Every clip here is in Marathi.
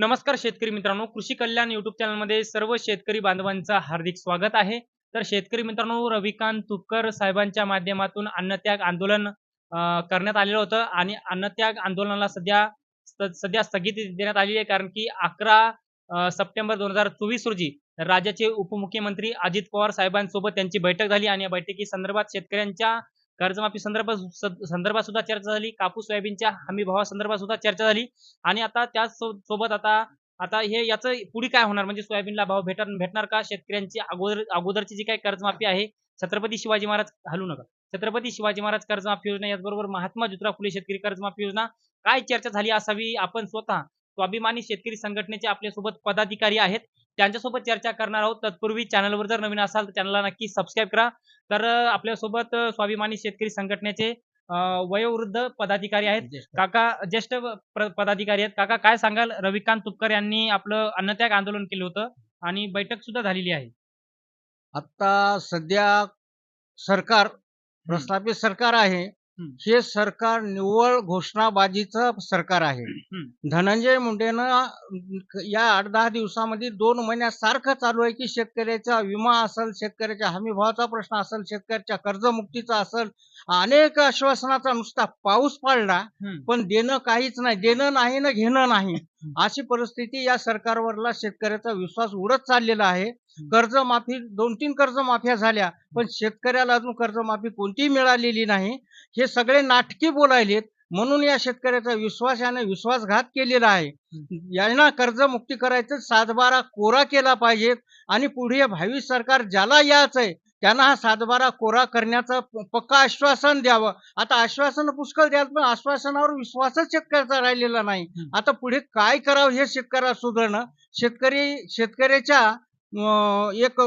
नमस्कार शेतकरी मित्रांनो कृषी कल्याण युट्यूब चॅनलमध्ये सर्व शेतकरी बांधवांचं हार्दिक स्वागत आहे. तर शेतकरी मित्रांनो रविकांत तुपकर साहेबांच्या माध्यमातून अन्नत्याग आंदोलन करण्यात आलेलं होतं आणि अन्नत्याग आंदोलनाला सध्या सध्या स्थगिती देण्यात आली आहे. कारण की अकरा सप्टेंबर दोन हजार चोवीस रोजी राज्याचे उपमुख्यमंत्री अजित पवार साहेबांसोबत त्यांची बैठक झाली आणि या बैठकी संदर्भात शेतकऱ्यांच्या कर्जमाफी संदर्भात संदर्भात सुद्धा चर्चा झाली. कापूस सोयाबीनच्या हमी भावासंदर्भात सुद्धा चर्चा झाली. आणि आता त्याच सोबत आता आता हे याचं पुढे काय होणार? म्हणजे सोयाबीनला भाव भेटणार भेटणार का? शेतकऱ्यांची अगोदर अगोदरची जी काही कर्जमाफी आहे छत्रपती शिवाजी महाराज हलू नका. छत्रपती शिवाजी महाराज कर्जमाफी योजना याचबरोबर महात्मा ज्योतिराव फुले शेतकरी कर्जमाफी योजना काय चर्चा झाली असावी? आपण स्वतः स्वाभिमानी शेतकरी संघटनेचे आपल्यासोबत पदाधिकारी आहेत. त्यांच्यासोबत चर्चा करणार आहोत. तत्पूर्वी चॅनलवर जर नवीन असाल तर चॅनलला नक्की सबस्क्राईब करा. तर आपल्यासोबत स्वाभिमानी शेतकरी संघटनेचे वयोवृद्ध पदाधिकारी आहेत. काका ज्येष्ठ पदाधिकारी आहेत. काका काय सांगाल? रविकांत तुपकर यांनी आपलं अन्नत्याग आंदोलन केलं होतं आणि बैठक सुद्धा झालेली आहे. आता सध्या सरकार प्रस्थापित सरकार आहे. हे सरकार निव्वळ घोषणाबाजीचं सरकार आहे. धनंजय मुंडेनं या आठ दहा दिवसामध्ये दोन महिन्यात सारखं चालू आहे की शेतकऱ्याचा विमा असेल शेतकऱ्याच्या हमी भावाचा प्रश्न असेल शेतकऱ्याच्या कर्जमुक्तीचा असेल अनेक आश्वासनाचा नुसता पाऊस पडला. पण देणं काहीच नाही. देणं नाही ना घेणं नाही. अशी परिस्थिती या सरकारवरला शेतकऱ्याचा विश्वास उडत चाललेला आहे. कर्जमाफी दोन तीन कर्जमाफ्या झाल्या पण शेतकऱ्याला अजून कर्जमाफी कोणतीही मिळालेली नाही. हे सगळे नाटकी बोलायलेत. म्हणून या शेतकऱ्याचा विश्वास याने विश्वासघात केलेला आहे. यांना कर्जमुक्ती करायचं सातबारा कोरा केला पाहिजे आणि पुढे भावी सरकार ज्याला यायचंय त्यांना हा सातबारा कोरा करण्याचं पक्का आश्वासन द्यावं. आता आश्वासन पुष्कळ द्याल पण आश्वासनावर विश्वासच शेतकऱ्याचा राहिलेला नाही. आता पुढे काय करावं हे शेतकऱ्याला सुधारणं? शेतकरी शेतकऱ्याच्या एक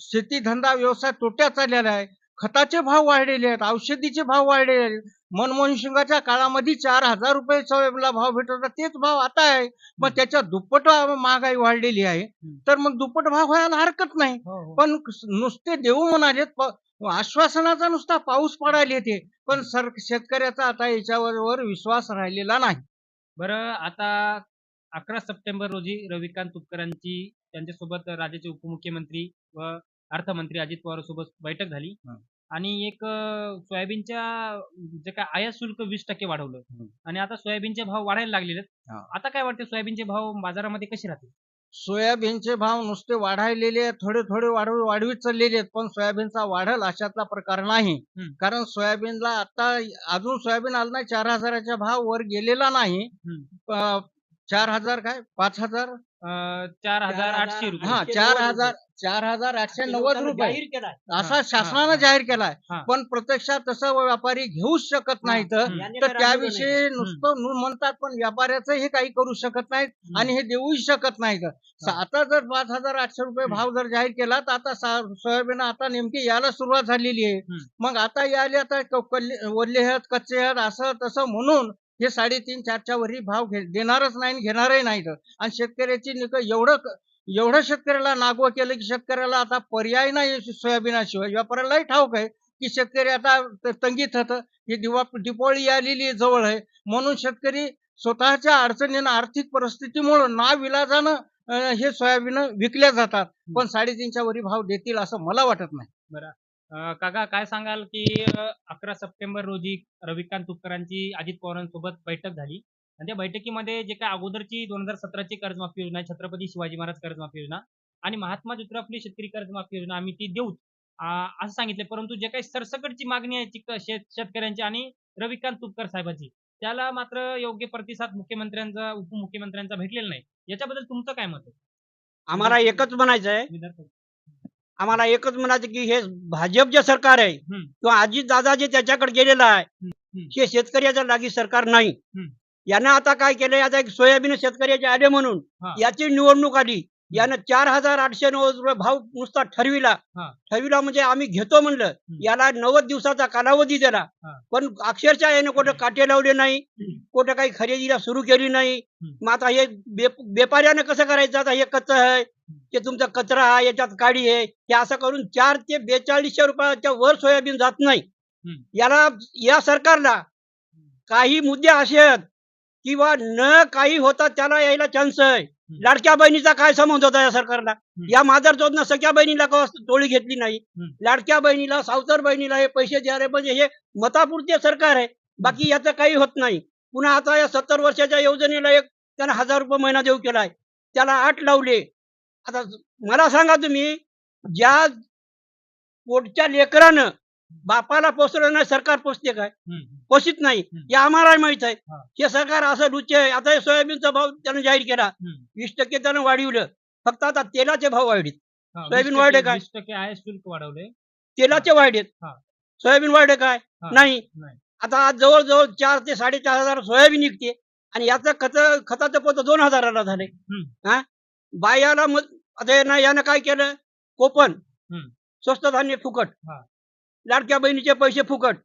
शेती धंदा व्यवसाय तोट्यात चाललेला आहे. खताचे भाव वाढलेले आहेत औषधीचे भाव वाढलेले आहेत. मनमोहन सिंगाच्या काळामध्ये चार हजार रुपये सोयाबीनला भाव भेटत होता तेच भाव आता आहे. पण त्याच्या दुप्पट महागाई वाढलेली आहे. तर मग दुप्पट भाव व्हायला हरकत नाही. पण नुसते देऊ म्हणाले आश्वासनाचा नुसता पाऊस पडायला येते. पण सर शेतकऱ्याचा आता याच्यावर वर विश्वास राहिलेला नाही. बरं आता अकरा सप्टेंबर रोजी रविकांत तुपकरांची त्यांच्यासोबत राज्याचे उपमुख्यमंत्री व अर्थमंत्री अजित पवार सोबत बैठक झाली हं. आणि एक अं, सोयाबीनच्या जे काय आयात शुल्क वीस टक्के वाढवलं. आणि आता सोयाबीनचे भाव वाढायला लागलेले आहेत. आता काय वाटते सोयाबीनचे भाव बाजारामध्ये कसे राहतील सोयाबीनचे भाव नुसते वाढायलेले आहेत, थोडे थोडे वाढव वाढवीत चाललेले आहेत पण सोयाबीनचा वाढल अशातला प्रकार नाही हम्म. कारण सोयाबीनला आता अजून सोयाबीन आलं नाही चार हजाराच्या भाव वर गेलेला नाही हम्म. चार हजार काय? पाच हजार? चार हजार आठशे रुपये. हा चार हजार चार हजार आठशे नव्वद रुपये. असा शासनानं. जाहीर केलाय. हा. पण प्रत्यक्षात तसं व्यापारी घेऊच शकत नाही तर त्याविषयी नुसतं म्हणतात पण व्यापाऱ्याचं हे काही करू शकत नाहीत आणि हे देऊही शकत नाहीत. आता जर पाच हजार आठशे रुपये. भाव जर जाहीर केला तर आता सोयाबीन आता नेमकी यायला सुरुवात झालेली आहे. मग आता यायला आता वल्ले आहेत कच्चे आहेत असं तसं म्हणून हे साडेतीन चारच्या वरी भाव घे- देणारच नाही घेणारही नाहीत आणि शेतकऱ्याची निक एवढं एवढं शेतकऱ्याला नागवं केलं की शेतकऱ्याला आता पर्याय नाही सोयाबीनाशिवाय. व्यापाऱ्यालाही ठाऊक आहे की शेतकरी आता तंगीत होतं ही दिवा दिवाळी आलेली जवळ आहे. म्हणून शेतकरी स्वतःच्या अडचणीनं आर्थिक परिस्थितीमुळं ना विलाजानं अं, हे सोयाबीन विकल्या जातात. पण साडेतीनच्या वरी भाव देतील असं मला वाटत नाही. अं, काका काय सांगाल की अकरा सप्टेंबर रोजी रविकांत तुपकरांची अजित पवारांसोबत बैठक झाली. आणि त्या बैठकीमध्ये जे काय अगोदरची दोन हजार सतराची कर्जमाफी योजना छत्रपती शिवाजी महाराज कर्जमाफी योजना आणि महात्मा ज्योतिराव फुले शेतकरी कर्जमाफी योजना आम्ही ती देऊ असं सांगितले. परंतु जे काही सरसकटची मागणी आहे शेत शेतकऱ्यांची आणि रविकांत तुपकर साहेबांची त्याला मात्र योग्य प्रतिसाद मुख्यमंत्र्यांचा उपमुख्यमंत्र्यांचा भेटलेला नाही. याच्याबद्दल तुमचं काय मत आहे? आम्हाला एकच म्हणायचं आहे. आम्हाला एकच म्हणायचं की हे भाजप जे सरकार आहे. किंवा अजित दादा जे त्याच्याकडे गेलेलं आहे. हे शेतकऱ्याच्या लागी सरकार नाही. यानं आता काय केलंय आता एक सोयाबीन शेतकऱ्याचे आले म्हणून. याची निवडणूक आली यानं चार हजार आठशे नव्वद रुपये भाव नुसता ठरविला. ठरविला म्हणजे आम्ही घेतो म्हणलं. याला नव्वद दिवसाचा कालावधी दिला. पण अक्षरशः याने कुठं काटे लावले नाही. कुठं काही खरेदीला सुरू केली नाही. मग आता हे बे- व्यापाऱ्यानं कसं करायचं आता हे कच्चं आहे ते तुमचा कचरा आहे याच्यात काडी आहे. हे असं करून चार ते बेचाळीसशे रुपयाच्या वर सोयाबीन जात नाही. याला या सरकारला काही मुद्दे असे आहेत किंवा न काही होता त्याला यायला चान्स आहे. लाडक्या बहिणीचा काय संबंध होता या सरकारला? या मादर चौथनं सख्या बहिणीला का टोळी घेतली नाही. लाडक्या बहिणीला सावतर बहिणीला हे पैसे द्यारे म्हणजे हे मतापुरते सरकार आहे. बाकी याचं काही होत नाही. पुन्हा आता या सत्तर वर्षाच्या योजनेला एक त्यानं हजार रुपये महिना देऊ केलाय. त्याला आठ लावले. आता मला सांगा तुम्ही ज्या पोटच्या लेकरानं बापाला पोचलं नाही सरकार पोचते काय. पोषित नाही. हे आम्हाला माहीत आहे हा. सरकार असं लुच्चे आहे आता हे सोयाबीनचा भाव त्यानं जाहीर केला. वीस टक्के त्यानं वाढवलं फक्त आता तेलाचे भाव वाढलेत वीस सोयाबीन टक्के- वाढे काय? टक्के आय शुल्क वाढवले तेलाचे वाढलेत हा. सोयाबीन वाढे काय. नाही. आता आज जवळजवळ चार ते साडेचार हजार सोयाबीन निघते आणि याचं खत खताचं पोत दोन हजाराला झाले. हा बायाला आता यानं यानं काय केलं? कोपन. स्वस्त धान्य फुकट. लाडक्या बहिणीचे पैसे फुकट.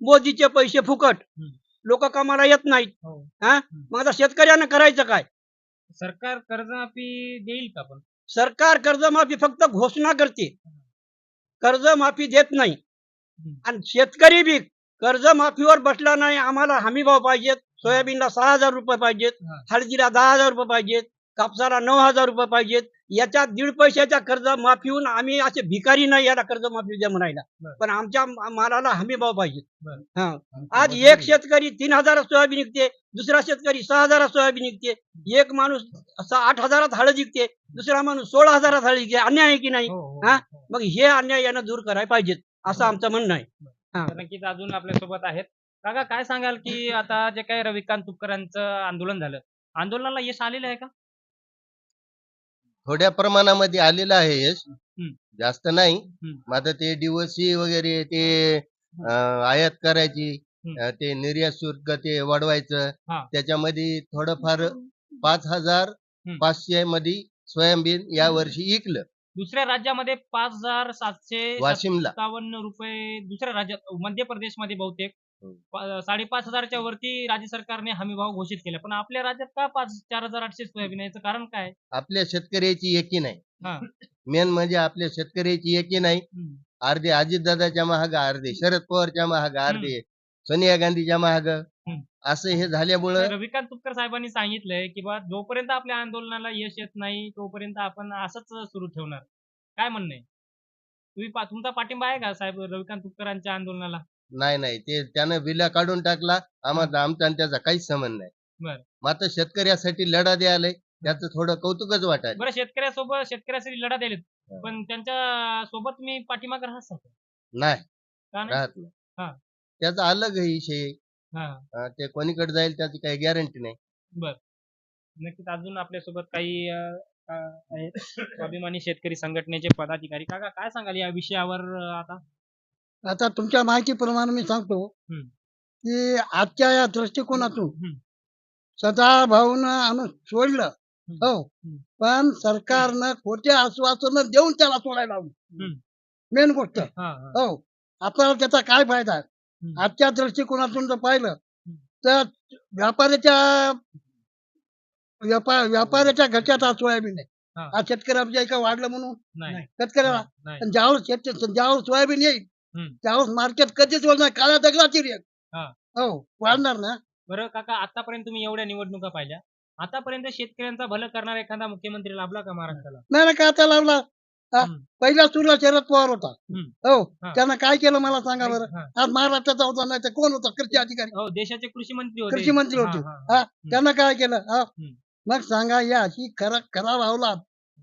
मोदीचे पैसे फुकट. लोक कामाला येत नाहीत. हो. हा? मग आता शेतकऱ्यानं करायचं काय? सरकार कर्जमाफी देईल का पण? सरकार कर्जमाफी फक्त घोषणा करते. कर्जमाफी देत नाही. आणि शेतकरी बी कर्जमाफीवर बसला नाही. आम्हाला हमी भाव पाहिजेत सोयाबीनला सहा हजार रुपये पाहिजेत. हळदीला दहा हजार रुपये पाहिजेत. कापसाला नऊ हजार रुपये पाहिजेत. याच्या दीड पैशाच्या कर्ज माफीहून आम्ही असे भिकारी नाही याला कर्जमाफी द्या म्हणायला. पण आमच्या मालाला हमी भाव पाहिजे. हा. आज एक शेतकरी तीन हजार सोयाबीन विकते दुसरा शेतकरी सहा हजार सोयाबीन विकते एक माणूस आठ हजारात हळद विकते दुसरा माणूस सोळा हजारात हळद विकते. अन्याय आहे की नाही? हो, हो, हा? हो. मग हे अन्याय यानं दूर करायला पाहिजेत असं आमचं म्हणणं आहे. नक्कीच अजून आपल्यासोबत आहेत. काका काय सांगाल की आता जे काही रविकांत तुपकरांचं आंदोलन झालं आंदोलनाला यश आलेलं आहे का? थोड्या प्रमाणामध्ये आलेलं आहे यश. जास्त नाही. मग आता ते डिवोसी वगैरे ते आयात करायची ते निर्यात शुल्क ते वाढवायचं. त्याच्यामध्ये थोडंफार पाच हजार. पाचशे मध्ये सोयाबीन या वर्षी इकलं दुसऱ्या राज्यामध्ये पाच हजार सातशे वाशिमला. सत्तावन्न रुपये दुसऱ्या राज्यात मध्य प्रदेशमध्ये बहुतेक. साडेपाच हजारच्या वरती राज्य सरकारने हमी भाव घोषित केला. पण आपल्या राज्यात का पाच चार हजार आठशे सोयाबीन आहे? याचं कारण काय? आपल्या शेतकऱ्याची एकी हा. नाही मेन म्हणजे आपल्या शेतकऱ्याची एकी नाही. हम्म. अर्धे अजितदादाच्या महाग अर्धे शरद पवारच्या महाग अर्धे सोनिया गांधीच्या महाग. असं हे झाल्यामुळं तर रविकांत तुपकर साहेबांनी सांगितलंय की बा जोपर्यंत आपल्या आंदोलनाला यश येत नाही तोपर्यंत आपण असंच सुरू ठेवणार. काय म्हणणं आहे? तुम्ही पा- तुमचा पाठिंबा आहे का साहेब रविकांत तुपकरांच्या आंदोलनाला? नाही नाही. ते त्यानं विला काढून टाकला. आम्हाला आमचा आणि त्याचा काहीच संबंध नाही. बरं. मात्र शेतकऱ्यासाठी लढा द्यायलाय. त्याचं थोडं कौतुकच वाटायला. बरं शेतकऱ्यासोबत शेतकऱ्यासाठी लढा दिलेत हा. पण त्यांच्यासोबत मी पाठीमागे राहत नाही. का नाही? राहत हा. नाही त्याचा अलग विषय हा. ते कोणीकडे जाईल त्याची काही गॅरंटी नाही. बर. नक्कीच अजून आपल्यासोबत काही अं, अं, आहेत? स्वाभिमानी शेतकरी संघटनेचे पदाधिकारी. काका काय सांगाल या विषयावर अं, आता? आता तुमच्या माहितीप्रमाणे मी सांगतो. की आजच्या या दृष्टिकोनातून हम्म. सदा भाऊन आम्ही सोडलं. हो. पण सरकारनं खोटे आश्वासन देऊन त्याला सोडायला लावलं हम्म. मेन गोष्ट हा, आपल्याला त्याचा काय फायदा. आजच्या दृष्टिकोनातून जर पाहिलं तर व्यापाऱ्याच्या व्यापार व्यापाऱ्याच्या घरच्यात आज सोयाबीन आहे हा. आज शेतकऱ्याच्या एका वाढलं म्हणून नाही शेतकऱ्याला ज्यावेळेस शेत ज्यावेळेस सोयाबीन येईल हम्म. त्यावेळेस मार्केट कधीच होणार काळ्या दगडाची रेट हा. हो वाढणार ना बरं काका आतापर्यंत तुम्ही एवढ्या निवडणुका पाहिल्या आतापर्यंत शेतकऱ्यांचा भलं करणारा एखादा मुख्यमंत्री लाभला का महाराष्ट्राला नाही ना का आता लावला हा? हम्म. पहिल्या सुरुला शरद पवार होता हम्म. हो हा. त्यानं काय केलं मला सांगा बरं हा. आज महाराष्ट्राचा होता नाही तर कोण होता कृषी अधिकारी हो देशाचे कृषी मंत्री होते कृषी मंत्री हा, होते हा, हा. हा त्यानं काय केलं हा हम्म. मग सांगा या ही खरा खरा भावला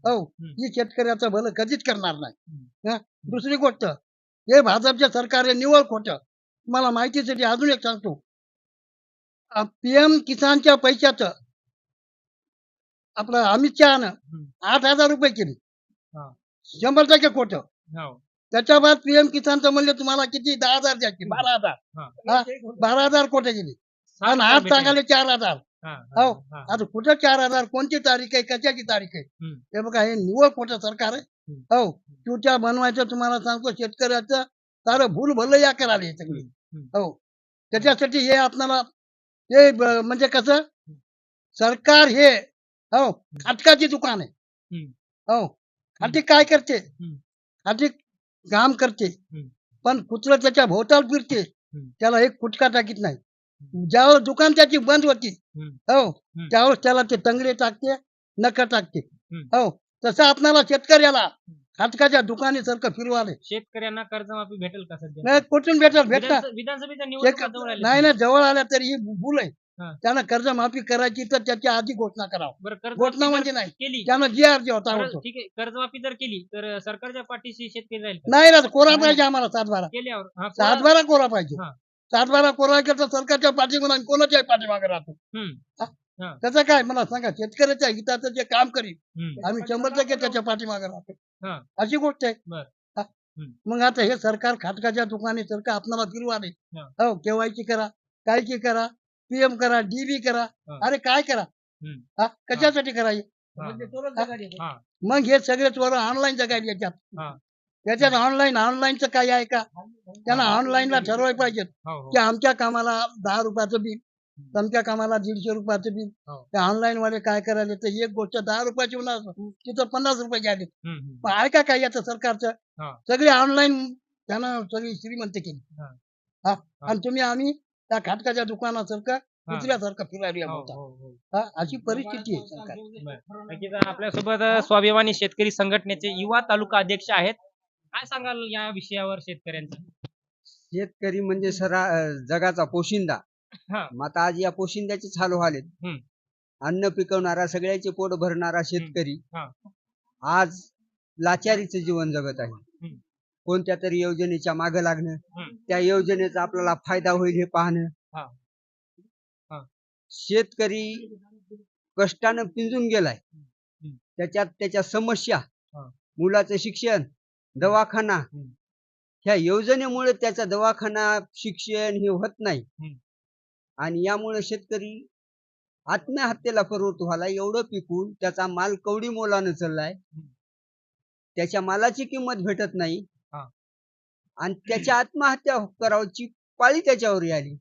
हो हम्म. ही शेतकऱ्याचं भलं कधीच करणार नाही हम्म. हा? दुसरी गोष्ट हे भाजपचे सरकार हे निवळ खोट मला माहितीसाठी अजून एक सांगतो पीएम किसानच्या पैशाचं आपलं अमित शहानं. आठ हजार रुपये केले. शंभर टक्के खोट हो. त्याच्या बाद पीएम किसानचं म्हणले तुम्हाला किती दहा हजार द्यायचे बारा हजार? बारा हजार कोटे गेले आणि आज. सांगाले चार हजार हा. आता कुठं चार हजार कोणती तारीख आहे कशाची तारीख आहे. हे बघा हे निवळ खोटं सरकार आहे. हो तुझ्या बनवायचं तुम्हाला सांगतो शेतकऱ्याचं सारं भूल भलं या करायला हे सगळी. हो त्याच्यासाठी हे आपल्याला हे म्हणजे कसं सरकार हे हो खाटकाची दुकान आहे. हो खाटी काय करते. खाटी काम करते. पण कुत्र त्याच्या भोवताल फिरते. त्याला एक फुटका टाकीत नाही ज्यावेळेस दुकान त्याची बंद होती. हो. त्यावेळेस त्याला ते तंगडे टाकते नख टाकते. हो. तसं आपणाला शेतकऱ्याला खाटकाच्या दुकानासारखं फिरवाले शेतकऱ्यांना कर्जमाफी भेटेल का सध्या? नाही कुठून भेटल? भेटणार विधानस- विधानसभेच्या निवडणुका एक- जवळ आल्या. नाही ना जवळ आल्या तरी ही भूल आहे. त्यानं कर्जमाफी करायची तर त्याच्या आधी घोषणा करावं. बरं कर्जमाफी घोषणा जर म्हणजे नाही. केली. त्यानं जी अर्ज होता ठीक आहे. कर्जमाफी जर केली तर सरकारच्या पाठीशी शेतकरी राहील का? नाही ना कोरा. पाहिजे आम्हाला सातबारा. केल्यावर हा, कोणा- सातबारा कोरा पाहिजे. हा. सातबारा कोरा केला तर सरकारच्या पाठीमागे आणि कोणाच्याही पाठीमागे राहतो. त्याचं काय? मला सांगा शेतकऱ्याच्या हिताचं जे काम करील हम्म. आम्ही शंभर टक्के त्याच्या पाठीमागे राहतो. हा. अशी गोष्ट आहे. मग आता हे सरकार खाटकाच्या दुकाने सरकार आपल्याला फिरवाले हा. हो केवायची करा काय की करा पीएम करा डीबी करा. अरे काय करा. हा? कशासाठी करायचे. हा. मग हे सगळे चोर ऑनलाईन जगायला याच्यात हा. याच्यात ऑनलाईन ऑनलाईनचं काय आहे का त्यांना ऑनलाईनला ठरवायला पाहिजे हो, हो. की आमच्या कामाला दहा रुपयाचं बिल तुमच्या कामाला दीडशे रुपयाचं बिल हो. ते ऑनलाईन वाले काय करायला तर एक गोष्ट दहा रुपयाची होणार तिथं पन्नास रुपये घ्यायले हम्म, हम्म. मग आहे का काय याचं सरकारचं. सगळे ऑनलाईन त्यानं सगळी श्रीमंत केली हा. आणि तुम्ही आम्ही त्या खाटकाच्या दुकानासारखं. कुत्र्यासारखं फिरायला बोलता. हा, अशी परिस्थिती आहे सरकार. नक्कीच आपल्यासोबत स्वाभिमानी शेतकरी संघटनेचे युवा तालुका अध्यक्ष आहेत काय सांगाल या विषयावर शेतकऱ्यांचं शेतकरी म्हणजे सरा जगाचा पोशिंदा हा. मग आता आज या पोशिंद्याचेच हाल व्हालेत हम्म. अन्न पिकवणारा सगळ्याचे पोट भरणारा शेतकरी हा. आज लाचारीचं जीवन जगत आहे हम्म. कोणत्या तरी योजनेच्या मागे लागणं हम्म. त्या योजनेचा आपल्याला फायदा होईल हे पाहणं हा. शेतकरी कष्टानं पिंजून गेलाय. त्याच्यात त्याच्या समस्या हा. मुलाचं शिक्षण दवाखाना. ह्या योजनेमुळे त्याचा दवाखाना शिक्षण हे होत नाही. आणि यामुळे शेतकरी आत्महत्येला प्रवृत्त व्हायला एवढं पिकून त्याचा माल कवडी मोलानं चाललाय त्याच्या मालाची किंमत भेटत नाही. आणि त्याच्या आत्महत्या करावची पाळी त्याच्यावर आली.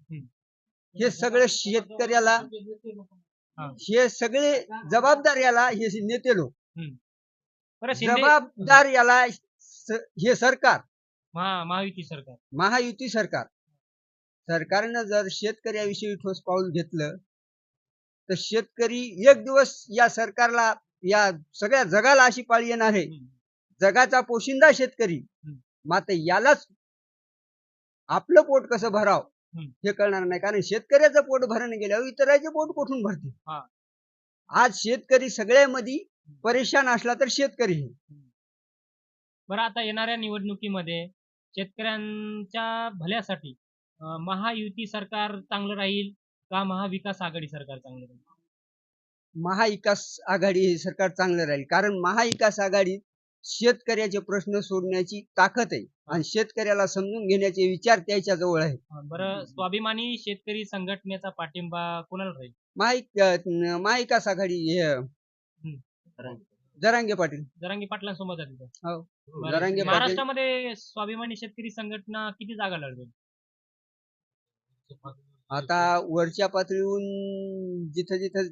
हे सगळे शेतकऱ्याला हा. सगळे जबाबदार याला हे नेते लोक जबाबदार याला स- हे सरकार महा- महायुती सरकार महायुती सरकार सरकारनं जर शेतकऱ्याविषयी ठोस पाऊल घेतलं तर शेतकरी एक दिवस या सरकारला या सगळ्या जगाला अशी पाळी येणार आहे हम्म. जगाचा पोशिंदा शेतकरी हम्म. मात्र यालाच आपलं पोट कसं भराव हम्म. हे कळणार नाही कारण शेतकऱ्याचं पोट भरणं गेल्यावर इतरांचे पोट कुठून भरते हा. आज शेतकरी सगळ्यामध्ये परेशान असला तर शेतकरी आहे. बरं आता येणाऱ्या निवडणुकीमध्ये शेतकऱ्यांच्या भल्यासाठी अ, महायुती सरकार चांगलं राहील का महाविकास आघाडी सरकार चांगलं राहील? महाविकास आघाडी हे सरकार चांगलं राहील. कारण महाविकास आघाडीत शेतकऱ्याचे प्रश्न सोडण्याची ताकद आहे आणि शेतकऱ्याला समजून घेण्याचे विचार त्याच्याजवळ आहेत. अ, बरं स्वाभिमानी शेतकरी संघटनेचा पाठिंबा कोणाला राहील? महाविक अं, महाविकास आघाडी हे जरांगे पाटील. जरांगी पाटलांसोबत आहे तिथं. हो. बरं. जरांगे पाटील. महाराष्ट्रामध्ये स्वाभिमानी शेतकरी संघटना किती जागा लढवेल? आता वरच्या पातळीहून जिथं जिथं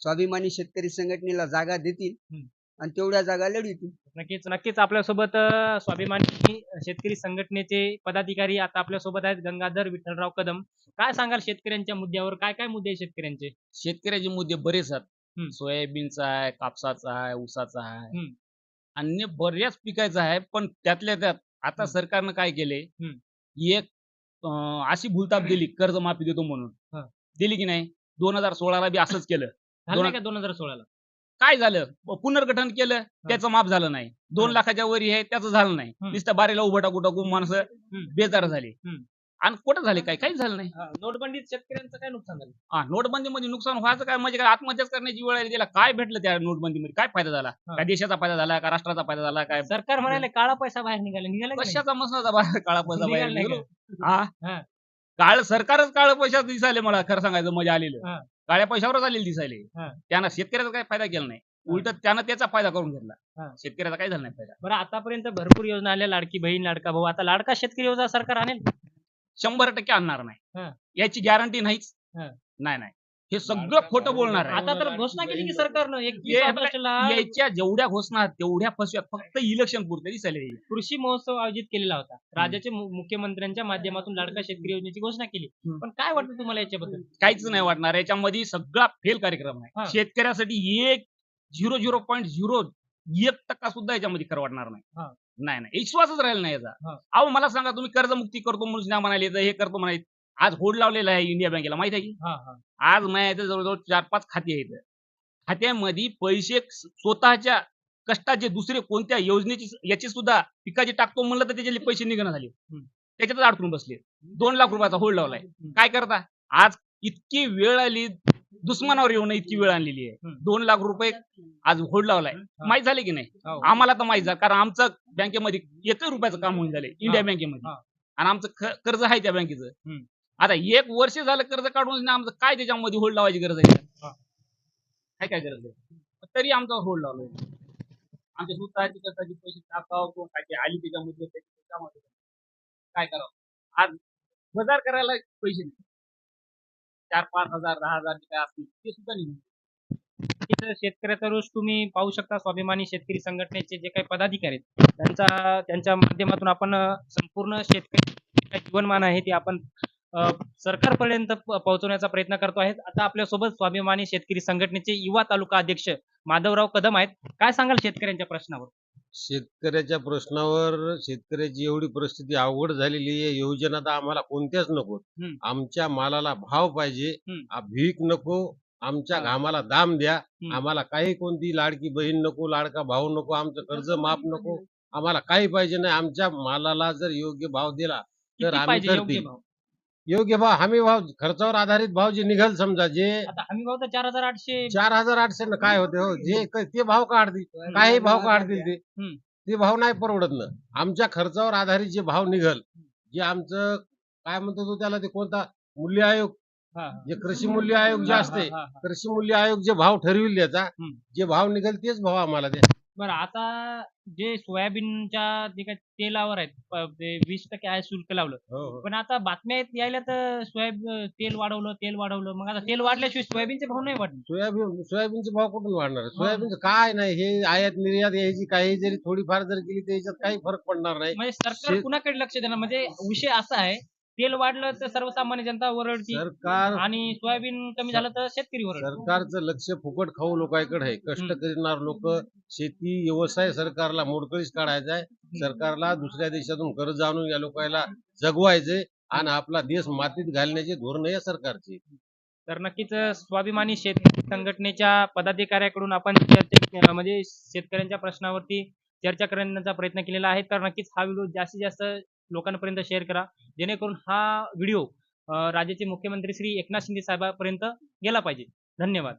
स्वाभिमानी शेतकरी संघटनेला जागा देतील हम्म. आणि तेवढ्या जागा लढतील नक्कीच नक्कीच आपल्यासोबत अ, स्वाभिमानी शेतकरी संघटनेचे पदाधिकारी आता आपल्यासोबत आहेत. गंगाधर विठ्ठलराव कदम. काय सांगाल शेतकऱ्यांच्या मुद्द्यावर? काय काय मुद्दे आहेत शेतकऱ्यांचे? शेतकऱ्याचे मुद्दे बरेच आहेत. हम्म. सोयाबीनचा आहे कापसाचा आहे ऊसाचा आहे हम्म. अन्य बऱ्याच पिकायचा आहे पण त्यातल्या त्यात आता हम्म. सरकारनं काय केले हम्म. एक अं, अशी भूलताप दिली कर्जमाफी देतो म्हणून हा. दिली की नाही दोन हजार सोळाला बी असंच केलं झालं दोन- नाही का दोन हजार सोळाला काय झालं प- पुनर्गठन केलं त्याचं माफ झालं नाही दोन हा. लाखाच्या वरी आहे त्याचं झालं नाही हम्म. नुसतं बारीला उभं टाकू टाकू माणसं. बेजार झाली हम्म. आणि कुठं झाले काय? काहीच झालं नाही. नोटबंदीत शेतकऱ्यांचं काय नुकसान झालं? हा नोटबंदीमध्ये नुकसान व्हायचं काय? म्हणजे काय आत्महत्याच करण्याची वेळ आली त्याला काय भेटलं त्या नोटबंदीमध्ये? काय फायदा झाला. काय देशाचा फायदा झाला का राष्ट्राचा फायदा झाला काय? सरकार म्हणाले काळा पैसा बाहेर निघाला. निघाला की नाही? कशाचा मसनाचा बाहेर काळा पैसा बाहेर निघाला? हा. हा. काळ सरकारच काळ पैशात दिसायले मला खरं सांगायचं मजा आलेलं. काळ्या पैशावरच आलेले दिसायले. हा. त्यानं शेतकऱ्याचा काही फायदा केला नाही. उलट त्यानं त्याचा फायदा करून घेतला. हा. शेतकऱ्याचा काही झाला नाही फायदा. बरं आतापर्यंत भरपूर योजना आल्या लाडकी बहीण लाडका भाऊ. आता लाडका शेतकरी योजना सरकार आणेल? शंभर टक्के आणणार हा. नाही याची गॅरंटी नाहीच हा. नाही नाही हे सगळं खोटं बोलणार आहे आता तर घोषणा केली की सरकारनं याच्या जेवढ्या घोषणा आहेत, तेवढ्या फसव्या फक्त इलेक्शन पुरते लागले. कृषी महोत्सव आयोजित केलेला होता राज्याचे मु- मुख्यमंत्र्यांच्या माध्यमातून लाडका शेतकरी योजनेची घोषणा केली. पण काय वाटतं तुम्हाला याच्याबद्दल काहीच नाही वाटणार याच्यामध्ये सगळा फेल कार्यक्रम. आहे शेतकऱ्यासाठी एक झिरो झिरो पॉईंट झिरो एक टक्का सुद्धा याच्यामध्ये खरं वाटणार हा. नाही नाही नाही. विश्वासच राहिला नाही याचा. हा. अहो मला सांगा तुम्ही कर्जमुक्ती करतो म्हणून नाही म्हणाले तर हे करतो म्हणाले आज होड लावलेला आहे इंडिया बँकेला माहिती आहे की? हा हा. आज माझ्या जवळजवळ चार पाच खाते आहेत. खात्यामध्ये पैसे स्वतःच्या कष्टाचे दुसरे कोणत्या योजनेची याची सुद्धा पिकाची टाकतो म्हणलं तर त्याचे पैसे निघणं झाले. त्याच्यातच अडकून बसले दोन लाख रुपयाचा होल्ड लावलाय. काय करता? आज इतकी वेळ आली दुश्मनावर येऊन इतकी वेळ आणलेली आहे. दोन लाख रुपये आज होल्ड लावलाय. माहीत झाले की नाही? हो. आम्हाला तर माहीत झालं कारण आमचं बँकेमध्ये एकही रुपयाचं काम होऊन झालंय इंडिया बँकेमध्ये. आणि आमचं कर्ज आहे त्या बँकेचं. आता एक वर्ष झालं कर्ज काढून ना आमचं काय त्याच्यामध्ये होल्ड लावायची गरज आहे. काय काय गरज आहे? तरी आमचा होल्ड लावलोय. आमच्या स्वतःची कर्जाची पैसे टाकावं किंवा काय आली त्याच्यामध्ये त्याची त्याच्यामध्ये काय करावं? आज बाजार करायला पैसे नाही. चार पाच हजार दहा हजार जे काय असतील ते सुद्धा निघून तिथं शेतकऱ्याचा रोष तुम्ही पाहू शकता. स्वाभिमानी शेतकरी संघटनेचे जे काही पदाधिकारी आहेत त्यांचा त्यांच्या माध्यमातून आपण संपूर्ण शेतकरी जीवनमान आहे ते आपण सरकारपर्यंत पोहोचवण्याचा प्रयत्न करतो आहेत. आता आपल्यासोबत स्वाभिमानी शेतकरी संघटनेचे युवा तालुका अध्यक्ष माधवराव कदम आहेत. काय सांगाल शेतकऱ्यांच्या प्रश्नावर? शेतकऱ्याच्या प्रश्नावर शेतकऱ्याची एवढी परिस्थिती अवघड झालेली आहे योजना तर आम्हाला कोणत्याच नको हम्म. आमच्या मालाला भाव पाहिजे हम्म. आ, भीक नको आमच्या हा. घामाला दाम द्या हम्म. आम्हाला काही कोणती लाडकी बहीण नको लाडका भाऊ नको आमचं कर्ज माफ नको आम्हाला काही पाहिजे नाही आमच्या मालाला जर योग्य भाव दिला तर किती आम्ही पाहिजे योग्य करतील. भाव योग्य भाव हमी भाव खर्चावर आधारित भाव जे निघाल समजा जे आता हमी भाव तर चार हजार आठशे. चार हजार आठशे न काय होते हो जे क- ते भाव काढतील. काही भाव काढतील ते. हम्म. ते भाव नाही परवडत ना. आमच्या खर्चावर आधारित जे भाव निघल जे आमचं काय म्हणतो तो त्याला ते कोणता मूल्य आयोग. हा, हा. जे कृषी मूल्य आयोग जे हा, असते हा, हा, हा. कृषी मूल्य आयोग जे भाव ठरविल त्याचा हम्म. जे भाव निघेल तेच भाव आम्हाला द्या. बरं आता जे सोयाबीनच्या जे काही तेलावर आहेत प- ते वीस टक्के आहे शुल्क लावलं. हो, हो. पण आता बातम्या आहेत यायला तर सोयाबीन तेल वाढवलं तेल वाढवलं. मग आता तेल वाढल्याशिवाय सोयाबीनचे भाव नाही वाढले सोयाबीन सोयाबीनचे भाव कुठून वाढणार आहे? सोयाबीनचं काय नाही हे आयात निर्यात यायची काही जरी थोडीफार जर केली तर याच्यात काही फरक पडणार नाही. म्हणजे सरकार शे- कुणाकडे लक्ष देणार? म्हणजे विषय असा आहे तेल वाढलं तर सर्वसामान्य जनता ओरडती. सरकार आणि सोयाबीन कमी झालं तर शेतकरी ओरडतो. सरकारचं लक्ष फुकट खाऊ लोकांकडे आहे. कष्ट. करणार लोक शेती व्यवसाय सरकारला मोडकळीस काढायचा आहे. सरकारला दुसऱ्या देशातून कर्ज आणून या लोकांना जगवायचे आणि आपला देश मातीत घालण्याचे धोरण या सरकारचे. तर नक्कीच स्वाभिमानी शेतकरी संघटनेच्या पदाधिकाऱ्याकडून आपण चर्चा म्हणजे शेतकऱ्यांच्या प्रश्नावरती चर्चा करण्याचा प्रयत्न केलेला आहे. तर नक्कीच हा व्हिडिओ जास्तीत जास्त लोकांपर्यंत शेअर करा. जेणेकरून हा व्हिडिओ राज्याचे मुख्यमंत्री श्री एकनाथ शिंदे साहेबांपर्यंत गेला पाहिजे. धन्यवाद.